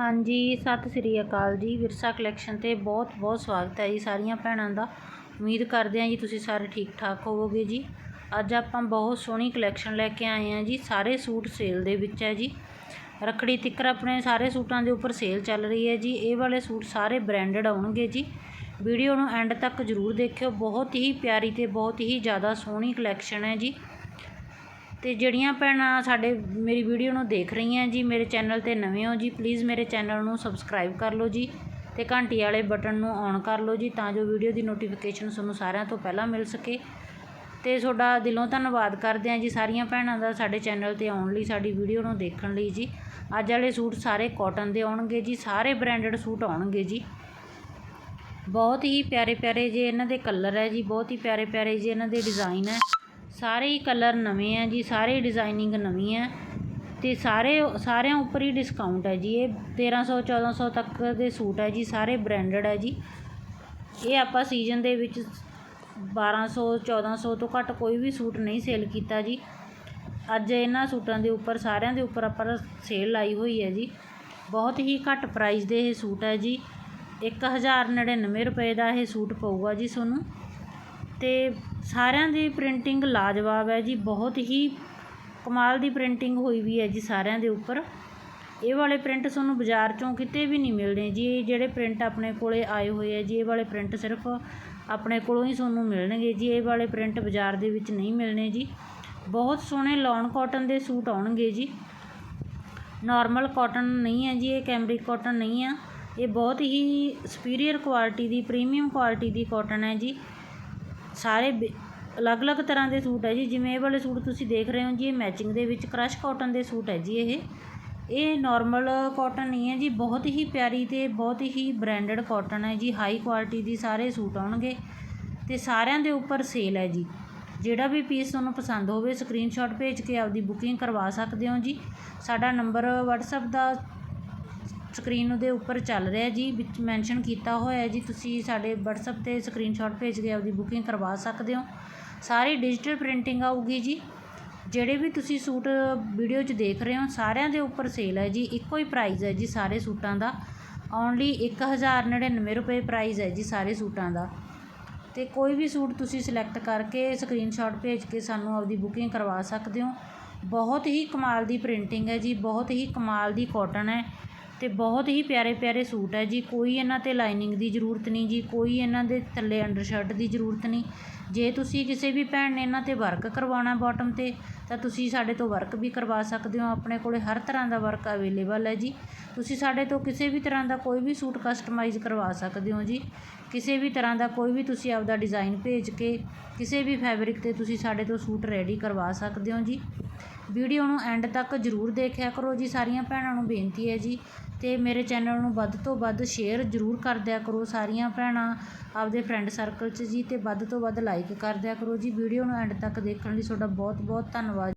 ਹਾਂਜੀ, ਸਤਿ ਸ੍ਰੀ ਅਕਾਲ ਜੀ। ਵਿਰਸਾ ਕਲੈਕਸ਼ਨ ਤੇ ਬਹੁਤ ਬਹੁਤ ਸਵਾਗਤ ਹੈ ਜੀ ਸਾਰੀਆਂ ਭੈਣਾਂ ਦਾ। ਉਮੀਦ ਕਰਦੇ ਹਾਂ ਜੀ ਤੁਸੀਂ ਸਾਰੇ ਠੀਕ ਠਾਕ ਹੋਵੋਗੇ ਜੀ। ਅੱਜ ਆਪਾਂ ਬਹੁਤ ਸੋਹਣੀ ਕਲੈਕਸ਼ਨ ਲੈ ਕੇ ਆਏ ਹਾਂ ਜੀ। ਸਾਰੇ ਸੂਟ ਸੇਲ ਦੇ ਵਿੱਚ ਹੈ ਜੀ। ਰੱਖੜੀ ਤਿੱਕਰ ਆਪਣੇ ਸਾਰੇ ਸੂਟਾਂ ਦੇ ਉੱਪਰ ਸੇਲ ਚੱਲ ਰਹੀ ਹੈ ਜੀ। ਇਹ ਵਾਲੇ ਸੂਟ ਸਾਰੇ ਬ੍ਰਾਂਡਡ ਆਉਣਗੇ ਜੀ। ਵੀਡੀਓ ਨੂੰ ਐਂਡ ਤੱਕ ਜ਼ਰੂਰ ਦੇਖਿਓ। ਬਹੁਤ ਹੀ ਪਿਆਰੀ ਤੇ ਬਹੁਤ ਹੀ ਜ਼ਿਆਦਾ ਸੋਹਣੀ ਕਲੈਕਸ਼ਨ ਹੈ ਜੀ। ਅਤੇ ਜਿਹੜੀਆਂ ਭੈਣਾਂ ਸਾਡੇ, ਮੇਰੀ ਵੀਡੀਓ ਨੂੰ ਦੇਖ ਰਹੀਆਂ ਜੀ, ਮੇਰੇ ਚੈਨਲ ਤੇ ਨਵੇਂ ਹੋ ਜੀ ਪਲੀਜ਼ ਮੇਰੇ ਚੈਨਲ ਨੂੰ ਸਬਸਕ੍ਰਾਈਬ ਕਰ ਲਓ ਜੀ ਅਤੇ ਘੰਟੀ ਵਾਲੇ ਬਟਨ ਨੂੰ ਔਨ ਕਰ ਲਓ ਜੀ ਤਾਂ ਜੋ ਵੀਡੀਓ ਦੀ ਨੋਟੀਫਿਕੇਸ਼ਨ ਤੁਹਾਨੂੰ ਸਾਰਿਆਂ ਤੋਂ ਪਹਿਲਾਂ ਮਿਲ ਸਕੇ। ਅਤੇ ਤੁਹਾਡਾ ਦਿਲੋਂ ਧੰਨਵਾਦ ਕਰਦੇ ਹਾਂ ਜੀ ਸਾਰੀਆਂ ਭੈਣਾਂ ਦਾ ਸਾਡੇ ਚੈਨਲ ਤੇ ਆਉਣ ਲਈ, ਸਾਡੀ ਵੀਡੀਓ ਨੂੰ ਦੇਖਣ ਲਈ ਜੀ। ਅੱਜ ਵਾਲੇ ਸੂਟ ਸਾਰੇ ਕਾਟਨ ਦੇ ਆਉਣਗੇ ਜੀ, ਸਾਰੇ ਬ੍ਰਾਂਡਡ ਸੂਟ ਆਉਣਗੇ ਜੀ। ਬਹੁਤ ਹੀ ਪਿਆਰੇ ਪਿਆਰੇ ਜੇ ਇਹਨਾਂ ਦੇ ਕਲਰ ਹੈ ਜੀ, ਬਹੁਤ ਹੀ ਪਿਆਰੇ ਪਿਆਰੇ ਜੇ ਇਹਨਾਂ ਦੇ ਡਿਜ਼ਾਈਨ ਹੈ। ਸਾਰੇ ਹੀ ਕਲਰ ਨਵੇਂ ਹੈ ਜੀ, ਸਾਰੇ ਡਿਜ਼ਾਇਨਿੰਗ ਨਵੀਂ ਹੈ ਅਤੇ ਸਾਰੇ, ਸਾਰਿਆਂ ਉੱਪਰ ਹੀ ਡਿਸਕਾਊਂਟ ਹੈ ਜੀ। ਇਹ 1300 1400 ਤੱਕ ਦੇ ਸੂਟ ਹੈ ਜੀ, ਸਾਰੇ ਬ੍ਰਾਂਡਡ ਹੈ ਜੀ। ਇਹ ਆਪਾਂ ਸੀਜ਼ਨ ਦੇ ਵਿੱਚ 1200 1400 ਤੋਂ ਘੱਟ ਕੋਈ ਵੀ ਸੂਟ ਨਹੀਂ ਸੇਲ ਕੀਤਾ ਜੀ। ਅੱਜ ਇਹਨਾਂ ਸੂਟਾਂ ਦੇ ਉੱਪਰ, ਸਾਰਿਆਂ ਦੇ ਉੱਪਰ ਆਪਾਂ ਸੇਲ ਲਾਈ ਹੋਈ ਹੈ ਜੀ। ਬਹੁਤ ਹੀ ਘੱਟ ਪ੍ਰਾਈਸ ਦੇ ਇਹ ਸੂਟ ਹੈ ਜੀ। 1099 ਰੁਪਏ ਦਾ ਇਹ ਸੂਟ ਪਊਗਾ ਜੀ ਤੁਹਾਨੂੰ। ਤੇ ਸਾਰਿਆਂ ਦੀ ਪ੍ਰਿੰਟਿੰਗ ਲਾਜਵਾਬ ਹੈ ਜੀ, ਬਹੁਤ ਹੀ ਕਮਾਲ ਦੀ ਪ੍ਰਿੰਟਿੰਗ ਹੋਈ ਵੀ ਹੈ ਜੀ ਸਾਰਿਆਂ ਦੇ ਉੱਪਰ। ਇਹ ਵਾਲੇ ਪ੍ਰਿੰਟ ਤੁਹਾਨੂੰ ਬਾਜ਼ਾਰ ਚੋਂ ਕਿਤੇ ਵੀ ਨਹੀਂ ਮਿਲਣੇ ਜੀ, ਇਹ ਜਿਹੜੇ ਪ੍ਰਿੰਟ ਆਪਣੇ ਕੋਲ ਆਏ ਹੋਏ ਹੈ ਜੀ, ਇਹ ਵਾਲੇ ਪ੍ਰਿੰਟ ਸਿਰਫ ਆਪਣੇ ਕੋਲੋਂ ਹੀ ਤੁਹਾਨੂੰ ਮਿਲਣਗੇ ਜੀ, ਇਹ ਵਾਲੇ ਪ੍ਰਿੰਟ ਬਾਜ਼ਾਰ ਦੇ ਵਿੱਚ ਨਹੀਂ ਮਿਲਣੇ ਜੀ। ਬਹੁਤ ਸੋਹਣੇ ਲੌਨ ਕਾਟਨ ਦੇ ਸੂਟ ਆਉਣਗੇ ਜੀ। ਨਾਰਮਲ ਕਾਟਨ ਨਹੀਂ ਹੈ ਜੀ, ਇਹ ਕੈਮਰਿਕ ਕਾਟਨ ਨਹੀਂ ਆ ਇਹ ਬਹੁਤ ਹੀ ਸੁਪੀਰੀਅਰ ਕੁਆਲਿਟੀ ਦੀ ਪ੍ਰੀਮੀਅਮ ਕੁਆਲਿਟੀ ਦੀ ਕਾਟਨ ਹੈ ਜੀ। ਸਾਰੇ ਅਲੱਗ-ਅਲੱਗ ਤਰ੍ਹਾਂ ਦੇ ਸੂਟ ਹੈ ਜੀ। ਜਿਵੇਂ ਇਹ ਵਾਲੇ ਸੂਟ ਤੁਸੀਂ ਦੇਖ ਰਹੇ ਹੋ ਜੀ, ਇਹ ਮੈਚਿੰਗ ਦੇ ਵਿੱਚ ਕਰਸ਼ ਕਾਟਨ ਦੇ ਸੂਟ ਹੈ ਜੀ ਇਹ। ਇਹ ਨੋਰਮਲ ਕਾਟਨ ਨਹੀਂ ਹੈ ਜੀ, ਬਹੁਤ ਹੀ ਪਿਆਰੀ ਤੇ ਬਹੁਤ ਹੀ ਬ੍ਰਾਂਡਡ ਕਾਟਨ ਹੈ ਜੀ। ਹਾਈ ਕੁਆਲਿਟੀ ਦੀ ਸਾਰੇ ਸੂਟ ਆਉਣਗੇ ਤੇ ਸਾਰਿਆਂ ਦੇ ਉੱਪਰ ਸੇਲ ਹੈ ਜੀ। ਜਿਹੜਾ ਵੀ ਪੀਸ ਤੁਹਾਨੂੰ ਪਸੰਦ ਹੋਵੇ ਸਕਰੀਨਸ਼ਾਟ ਭੇਜ ਕੇ ਆਪਦੀ ਬੁਕਿੰਗ ਕਰਵਾ ਸਕਦੇ ਹੋ ਜੀ। ਸਾਡਾ ਨੰਬਰ WhatsApp ਦਾ ਸਕਰੀਨ ਉਹਦੇ ਉੱਪਰ ਚੱਲ ਰਿਹਾ ਜੀ, ਵਿੱਚ ਮੈਂਸ਼ਨ ਕੀਤਾ ਹੋਇਆ ਜੀ, ਤੁਸੀਂ ਸਾਡੇ ਵਟਸਐਪ ਤੇ ਸਕਰੀਨਸ਼ਾਟ ਭੇਜ ਕੇ ਆਪਦੀ ਬੁਕਿੰਗ ਕਰਵਾ ਸਕਦੇ ਹੋ। ਸਾਰੀ ਡਿਜੀਟਲ ਪ੍ਰਿੰਟਿੰਗ ਆਊਗੀ ਜੀ। ਜਿਹੜੇ ਵੀ ਤੁਸੀਂ ਸੂਟ ਵੀਡੀਓ 'ਚ ਦੇਖ ਰਹੇ ਹੋ, ਸਾਰਿਆਂ ਦੇ ਉੱਪਰ ਸੇਲ ਹੈ ਜੀ। ਇੱਕੋ ਹੀ ਪ੍ਰਾਈਜ਼ ਹੈ ਜੀ ਸਾਰੇ ਸੂਟਾਂ ਦਾ। ਓਨਲੀ 1099 ਰੁਪਏ ਪ੍ਰਾਈਜ਼ ਹੈ ਜੀ ਸਾਰੇ ਸੂਟਾਂ ਦਾ। ਤੇ ਕੋਈ ਵੀ ਸੂਟ ਤੁਸੀਂ ਸਿਲੈਕਟ ਕਰਕੇ ਸਕਰੀਨਸ਼ਾਟ ਭੇਜ ਕੇ ਸਾਨੂੰ ਆਪਦੀ ਬੁਕਿੰਗ ਕਰਵਾ ਸਕਦੇ ਹੋ। ਬਹੁਤ ਹੀ ਕਮਾਲ ਦੀ ਪ੍ਰਿੰਟਿੰਗ ਹੈ ਜੀ, ਬਹੁਤ ਹੀ ਕਮਾਲ ਦੀ ਕਾਟਨ ਹੈ। ਅਤੇ ਬਹੁਤ ਹੀ ਪਿਆਰੇ ਪਿਆਰੇ ਸੂਟ ਹੈ ਜੀ। ਕੋਈ ਇਹਨਾਂ ਤੇ ਲਾਈਨਿੰਗ ਦੀ ਜ਼ਰੂਰਤ ਨਹੀਂ ਜੀ, ਕੋਈ ਇਹਨਾਂ ਦੇ ਥੱਲੇ ਅੰਡਰਸ਼ਰਟ ਦੀ ਜ਼ਰੂਰਤ ਨਹੀਂ। ਜੇ ਤੁਸੀਂ ਕਿਸੇ ਵੀ ਭੈਣ ਨੇ ਇਹਨਾਂ ਤੇ ਵਰਕ ਕਰਵਾਉਣਾ ਬੋਟਮ ਤੇ, ਤਾਂ ਤੁਸੀਂ ਸਾਡੇ ਤੋਂ ਵਰਕ ਵੀ ਕਰਵਾ ਸਕਦੇ ਹੋ। ਆਪਣੇ ਕੋਲ ਹਰ ਤਰ੍ਹਾਂ ਦਾ ਵਰਕ ਅਵੇਲੇਬਲ ਹੈ ਜੀ। ਤੁਸੀਂ ਸਾਡੇ ਤੋਂ ਕਿਸੇ ਵੀ ਤਰ੍ਹਾਂ ਦਾ ਕੋਈ ਵੀ ਸੂਟ ਕਸਟਮਾਈਜ਼ ਕਰਵਾ ਸਕਦੇ ਹੋ ਜੀ। ਕਿਸੇ ਵੀ ਤਰ੍ਹਾਂ ਦਾ ਕੋਈ ਵੀ ਤੁਸੀਂ ਆਪਦਾ ਡਿਜ਼ਾਈਨ ਭੇਜ ਕੇ, ਕਿਸੇ ਵੀ ਫੈਬਰਿਕ ਤੇ ਤੁਸੀਂ ਸਾਡੇ ਤੋਂ ਸੂਟ ਰੈਡੀ ਕਰਵਾ ਸਕਦੇ ਹੋ ਜੀ। ਵੀਡੀਓ ਨੂੰ ਐਂਡ ਤੱਕ ਜ਼ਰੂਰ ਦੇਖਿਆ ਕਰੋ ਜੀ। ਸਾਰੀਆਂ ਭੈਣਾਂ ਨੂੰ ਬੇਨਤੀ ਹੈ ਜੀ ਅਤੇ ਮੇਰੇ ਚੈਨਲ ਨੂੰ ਵੱਧ ਤੋਂ ਵੱਧ ਸ਼ੇਅਰ ਜ਼ਰੂਰ ਕਰ ਦਿਆ ਕਰੋ। ਸਾਰੀਆਂ ਭੈਣਾਂ ਆਪਦੇ ਫਰੈਂਡ ਸਰਕਲ 'ਚ ਜੀ ਅਤੇ ਵੱਧ ਤੋਂ ਵੱਧ ਲਾਈਕ ਕਰ ਦਿਆ ਕਰੋ ਜੀ। ਵੀਡੀਓ ਨੂੰ ਐਂਡ ਤੱਕ ਦੇਖਣ ਲਈ ਤੁਹਾਡਾ ਬਹੁਤ ਬਹੁਤ ਧੰਨਵਾਦ।